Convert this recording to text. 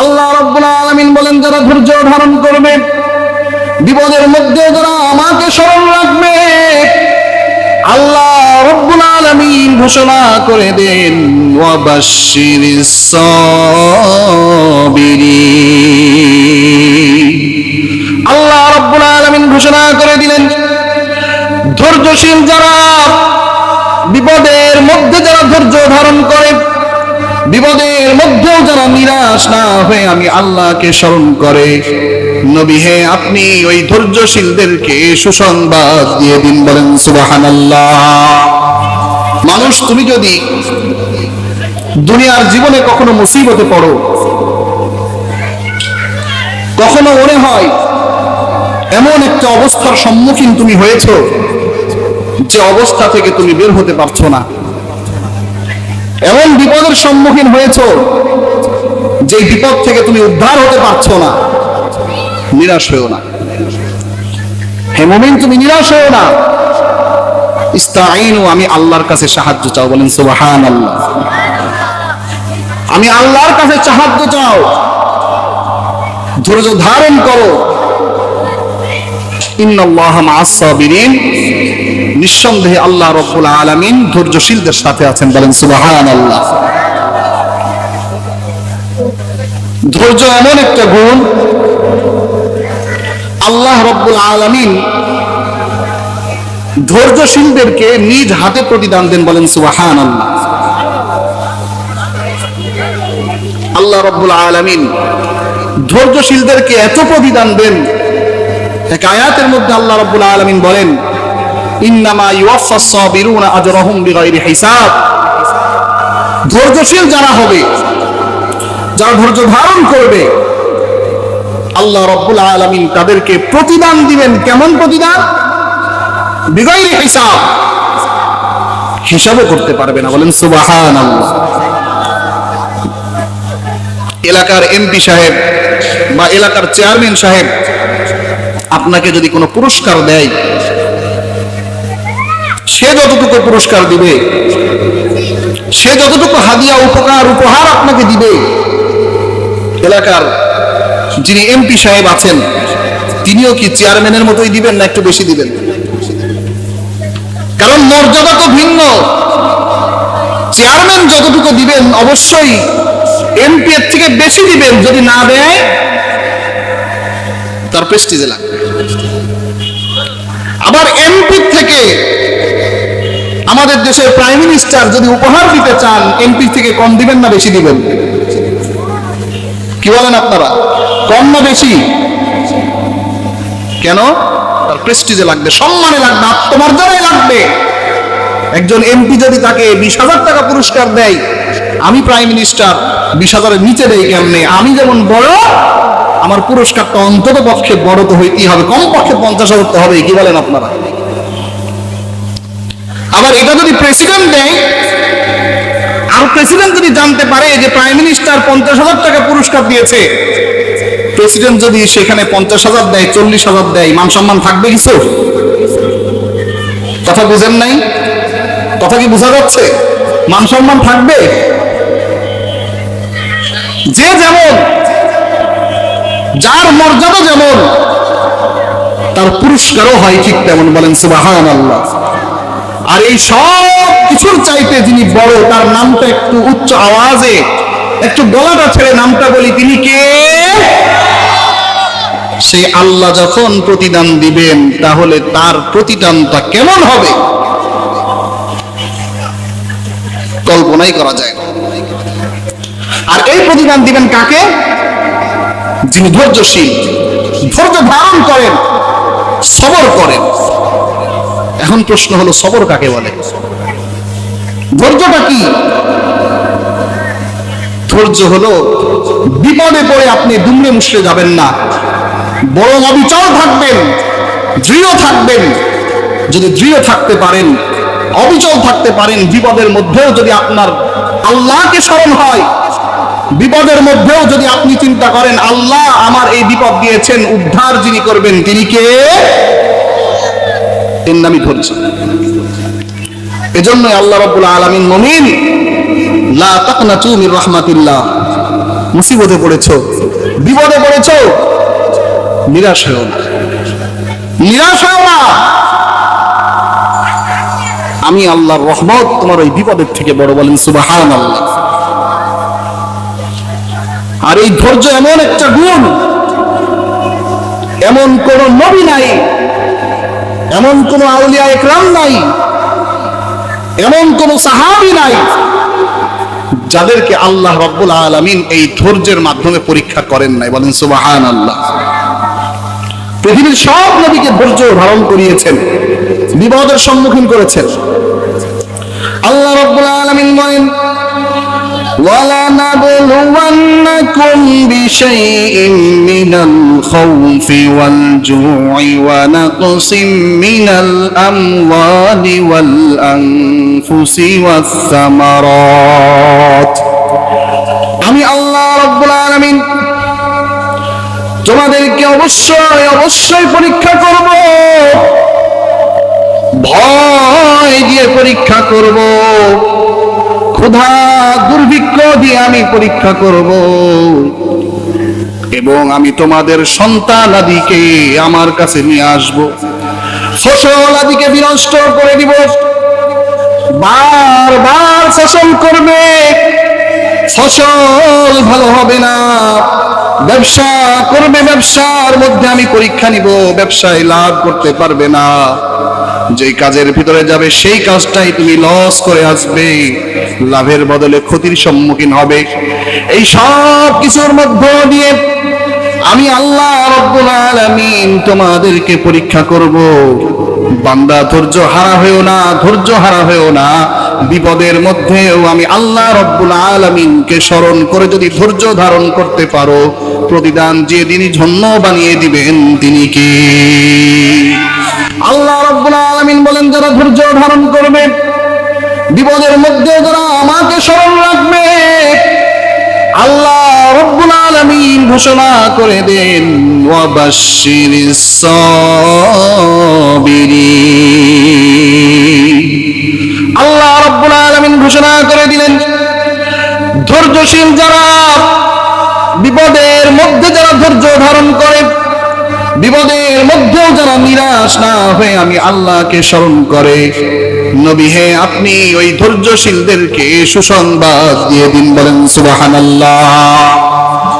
আল্লাহ রাব্বুল আলামিন বলেন, যারা ধৈর্য ধারণ করবে, বিপদের মধ্যে যারা আমাকে স্মরণ রাখবে, আল্লাহ রব্বুল আলামিন ঘোষণা করে দেন সাবিরিন। আল্লাহ রব্বুল আলামিন ঘোষণা করে দিলেন, ধৈর্যশীল যারা, বিপদের মধ্যে যারা ধৈর্য ধারণ করে বিপদের মধ্যেও যারা নিরাশ না হয়ে আমি আল্লাহকে স্মরণ করে। নবী হে, আপনি ওই ধৈর্যশীলদেরকে সুসংবাদ দিয়ে দিন, বলেন সুবহানাল্লাহ। মানুষ, তুমি যদি দুনিয়ার জীবনে কখনো মুসিবতে পড়ো, কখনো মনে হয় এমন একটা অবস্থার সম্মুখীন তুমি হয়েছো, যে অবস্থা থেকে তুমি বের হতে পারছ না। এমন বিপদের সম্মুখীন হয়েছ যে বিপদ থেকে তুমি উদ্ধার হতে পারছ না। নিরাশ হয়েও না। হে মুমিন, তুমি নিরাশ হয়েও না। ইস্তাইনু আমি আল্লাহর কাছে সাহায্য চাও, বলেন সুবহান আল্লাহ আমি আল্লাহর কাছে সাহায্য চাও। ধৈর্য ধারণ করো। ইন্নাল্লাহ মা'আস নিঃসন্দেহে আল্লাহ রব্বুল আলামিন ধৈর্যশীলদের সাথে আছেন বলেন সুবহানাল্লাহ। ধৈর্য এমন একটা গুণ, আল্লাহ রব্বুল আলামিন ধৈর্যশীলদেরকে নিজ হাতে প্রতিদান দেন বলেন সুবহানাল্লাহ। আল্লাহ রব্বুল আলামিন ধৈর্যশীলদেরকে এত প্রতিদান দেন, এক আয়াতের মধ্যে আল্লাহ রাব্বুল আলামিন বলেন ইন্নামা ইউয়াফাস হিসাব। ধৈর্যশীল যারা হবে, যারা ধৈর্য ধারণ করবে, আল্লাহ রাব্বুল আলামিন তাদেরকে প্রতিদান দিবেন কেমন প্রতিদান? বিগাইরি হিসাব। হিসাবও করতে পারবে না, বলেন সুবহানাল্লাহ। এলাকার এমপি সাহেব বা এলাকার চেয়ারম্যান সাহেব আপনাকে যদি কোনো পুরস্কার দেয় সে যতটুকু পুরস্কার দিবে, সে যতটুকু হাদিয়া, উপকার, উপহার আপনাকে দিবে, এলাকার যিনি এমপি সাহেব আছেন, তিনিও কি চেয়ারম্যানের মতোই দিবেন না একটু বেশি দিবেন? কারণ মর্যাদা তো ভিন্ন। চেয়ারম্যান যতটুকু দিবেন, অবশ্যই এমপি এর থেকে বেশি দিবেন, যদি না দেয়, তার প্রেস্টিজে লাগবে। আবার এমপি থেকে আমাদের দেশের প্রাইম মিনিস্টার যদি উপহার দিতে চান এমপি থেকে কম দিবেন না বেশি দিবেন? কি বলেন আপনারা? কম না বেশি? কেন? তার প্রেস্টিজে লাগবে, সম্মানে লাগবে, আত্মমর্যাদায় লাগবে। একজন এমপি যদি তাকে বিশ হাজার টাকা পুরস্কার দেয়, আমি প্রাইম মিনিস্টার বিশ হাজারের নিচে দেয় কেমনে? আমি যেমন বড়, আমার পুরস্কারটা অন্তত পক্ষে বড় তো হইতেই হবে কম পক্ষে পঞ্চাশ হাজার তো হবে কি বলেন আপনারা? আবার এটা যদি প্রেসিডেন্ট দেয়, আর প্রেসিডেন্ট যদি জানতে পারে যে প্রাইম মিনিস্টার পঞ্চাশ হাজার টাকা পুরস্কার দিয়েছে প্রেসিডেন্ট যদি সেখানে পঞ্চাশ হাজার দেয়, চল্লিশ হাজার দেয়, মান সম্মান থাকবে কিছু? কথা বুঝেন নাই? কথা কি বোঝা যাচ্ছে? মান সম্মান থাকবে? যে যেমন, যার মর্যাদা যেমন, তার পুরস্কারও হয় ঠিক তেমন বলেন সুবাহান আল্লাহ আর এই সব কিছুর চাইতে যিনি বড়, তার নামটা একটু উচ্চ আওয়াজে, একটু গলাটা ছেড়ে নামটা বলি, তিনি কে? সেই আল্লাহ যখন প্রতিদান দিবেন, তাহলে তার প্রতিদানটা কেমন হবে? কল্পনাই করা যায় আর এই প্রতিদান দিবেন কাকে? যিনি ধৈর্যশীল, ধৈর্য ধারণ করেন, সবর করেন। এখন প্রশ্ন হলো, সবর কাকে বলে? ধৈর্যটা কি? ধৈর্য হলো, বিপদে পড়ে আপনি দুমড়ে মুশড়ে যাবেন না। বরং অবিচল থাকবেন, দৃঢ় থাকবেন। যদি দৃঢ় থাকতে পারেন, অবিচল থাকতে পারেন, বিপদের মধ্যেও যদি আপনার আল্লাহকে স্মরণ হয়, বিপদের মধ্যেও যদি আপনি চিন্তা করেন, আল্লাহ আমার এই বিপদ দিয়েছেন, উদ্ধার যিনি করবেন, তিনি কে? এর নামই ধৈর্য এজন্য আল্লাহ রাব্বুল আলামিন মুমিন, লা তাকনাতু মির রাহমাতিল্লাহ, মুসিবতে পড়েছো, বিপদে পড়েছো, নিরাশ হয়েও না। নিরাশ হয়েও না। আমি আল্লাহর রহমত তোমার ওই বিপদের থেকে বড় বলেন সুবাহান আর এই ধৈর্য এমন একটা গুণ, এমন কোন নবী নাই এমন কোন আউলিয়া একরাম নাই, এমন কোন সাহাবি নাই যাদেরকে আল্লাহ রব্বুল আলমিন এই ধৈর্যের মাধ্যমে পরীক্ষা করেন নাই। বলেন সুবাহান আল্লাহ পৃথিবীর সব নবীকে ধৈর্য ধারণ করিয়েছেন, বিপদের সম্মুখীন করেছেন। আল্লাহ রব্বুল আলামিন বলেন ولنبلونكم بشيء من الخوف والجوع ونقص من الأموال والأنفس والثمرات আমি আল্লাহ রব্বুল আলামিন তোমাদেরকে অবশ্যই অবশ্যই পরীক্ষা করব ভয় দিয়ে পরীক্ষা করব ক্ষুধা দুর্ভিক্ষ দিয়ে আমি পরীক্ষা করব। এবং আমি তোমাদের সন্তান আদিকে আমার কাছে নিয়ে আসব। ফসল আদিকে বিনষ্ট করে দিব। বারবার শাসন করবে। ফসল ভালো হবে না। ব্যবসা করবে, ব্যবসার মধ্যে আমি পরীক্ষা নিব। ব্যবসায় লাভ করতে পারবে না। যেই কাজের ভিতরে যাবে, সেই কাজটাই তুমি লস করে আসবে। লাভের বদলে ক্ষতির সম্মুখীন হবে। এই সব কিছুর মধ্য দিয়ে আমি আল্লাহ রব্বুল আলামিন তোমাদেরকে পরীক্ষা করব। বান্দা, ধৈর্য হারা হয়েও না, ধৈর্য হারা হয়েও না। বিপদের মধ্যেও আমি আল্লাহ রব্বুল আলামিনকে স্মরণ করে যদি ধৈর্য ধারণ করতে পারো, প্রতিদান যে তিনি ধন্য বানিয়ে দিবেন তিনি কি? আল্লাহ রব্বুল আলামিন বলেন, যারা ধৈর্য ধারণ করবে, বিপদের মধ্যে যারা আমাকে স্মরণ রাখবে, আল্লাহ রব্বুল আলামিন ঘোষণা করে দেন সাবিরিন। আল্লাহ রব্বুল আলামিন ঘোষণা করে দিলেন, ধৈর্যশীল যারা বিপদের মধ্যে যারা ধৈর্য ধারণ করে বিপদের মধ্যেও যারা নিরাশ না হয়ে আমি আল্লাহকে স্মরণ করে, নবী হে, আপনি ওই ধৈর্যশীলদেরকে সুসংবাদ দিয়ে দিন বলেন সুবাহান আল্লাহ